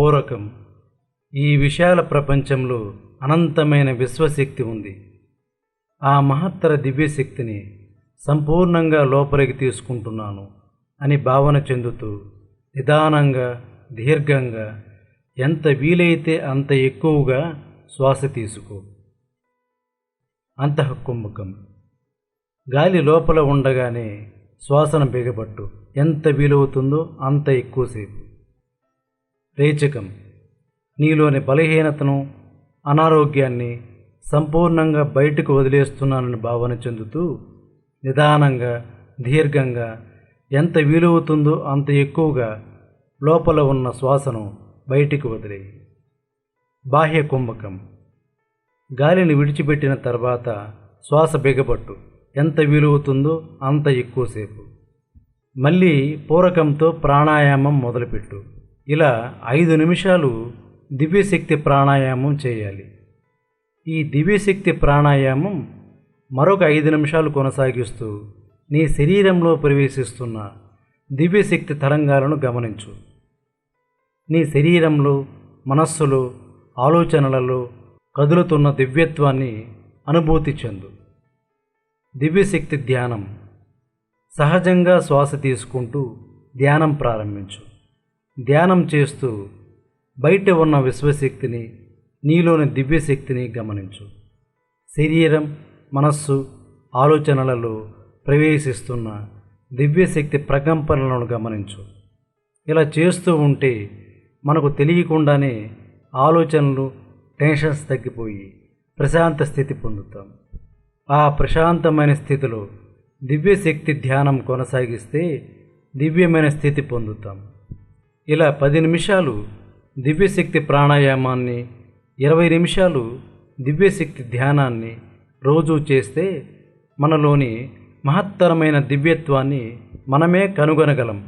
పూరకం ఈ విశాల ప్రపంచంలో అనంతమైన విశ్వశక్తి ఉంది. ఆ మహత్తర దివ్యశక్తిని సంపూర్ణంగా లోపలికి తీసుకుంటున్నాను అని భావన చెందుతూ నిదానంగా దీర్ఘంగా ఎంత వీలైతే అంత ఎక్కువగా శ్వాస తీసుకో. అంతఃకుంభకం గాలి లోపల ఉండగానే శ్వాసను బిగబట్టు ఎంత వీలవుతుందో అంత ఎక్కువసేపు. రేచకం. నీలోని బలహీనతను అనారోగ్యాన్ని సంపూర్ణంగా బయటకు వదిలేస్తున్నానని భావన చెందుతూ నిదానంగా దీర్ఘంగా ఎంత వీలవుతుందో అంత ఎక్కువగా లోపల ఉన్న శ్వాసను బయటికి వదిలేయి. బాహ్య కుంభకం. గాలిని విడిచిపెట్టిన తర్వాత శ్వాస బిగబట్టు ఎంత వీలవుతుందో అంత ఎక్కువసేపు. మళ్ళీ పూరకంతో ప్రాణాయామం మొదలుపెట్టు. ఇలా ఐదు నిమిషాలు దివ్యశక్తి ప్రాణాయామం చేయాలి. ఈ దివ్యశక్తి ప్రాణాయామం మరొక ఐదు నిమిషాలు కొనసాగిస్తూ నీ శరీరంలో ప్రవేశిస్తున్న దివ్యశక్తి తరంగాలను గమనించు. నీ శరీరంలో మనస్సులో ఆలోచనలలో కదులుతున్న దివ్యత్వాన్ని అనుభూతి చెందు. దివ్యశక్తి ధ్యానం. సహజంగా శ్వాస తీసుకుంటూ ధ్యానం ప్రారంభించు. ధ్యానం చేస్తూ బయట ఉన్న విశ్వశక్తిని నీలోని దివ్యశక్తిని గమనించు. శరీరం మనస్సు ఆలోచనలలో ప్రవేశిస్తున్న దివ్యశక్తి ప్రకంపనలను గమనించు. ఇలా చేస్తూ ఉంటే మనకు తెలియకుండానే ఆలోచనలు టెన్షన్స్ తగ్గిపోయి ప్రశాంత స్థితి పొందుతాం. ఆ ప్రశాంతమైన స్థితిలో దివ్యశక్తి ధ్యానం కొనసాగిస్తే దివ్యమైన స్థితి పొందుతాం. ఇలా పది నిమిషాలు దివ్యశక్తి ప్రాణాయామాన్ని ఇరవై నిమిషాలు దివ్యశక్తి ధ్యానాన్ని రోజూ చేస్తే మనలోని మహత్తరమైన దివ్యత్వాన్ని మనమే కనుగొనగలం.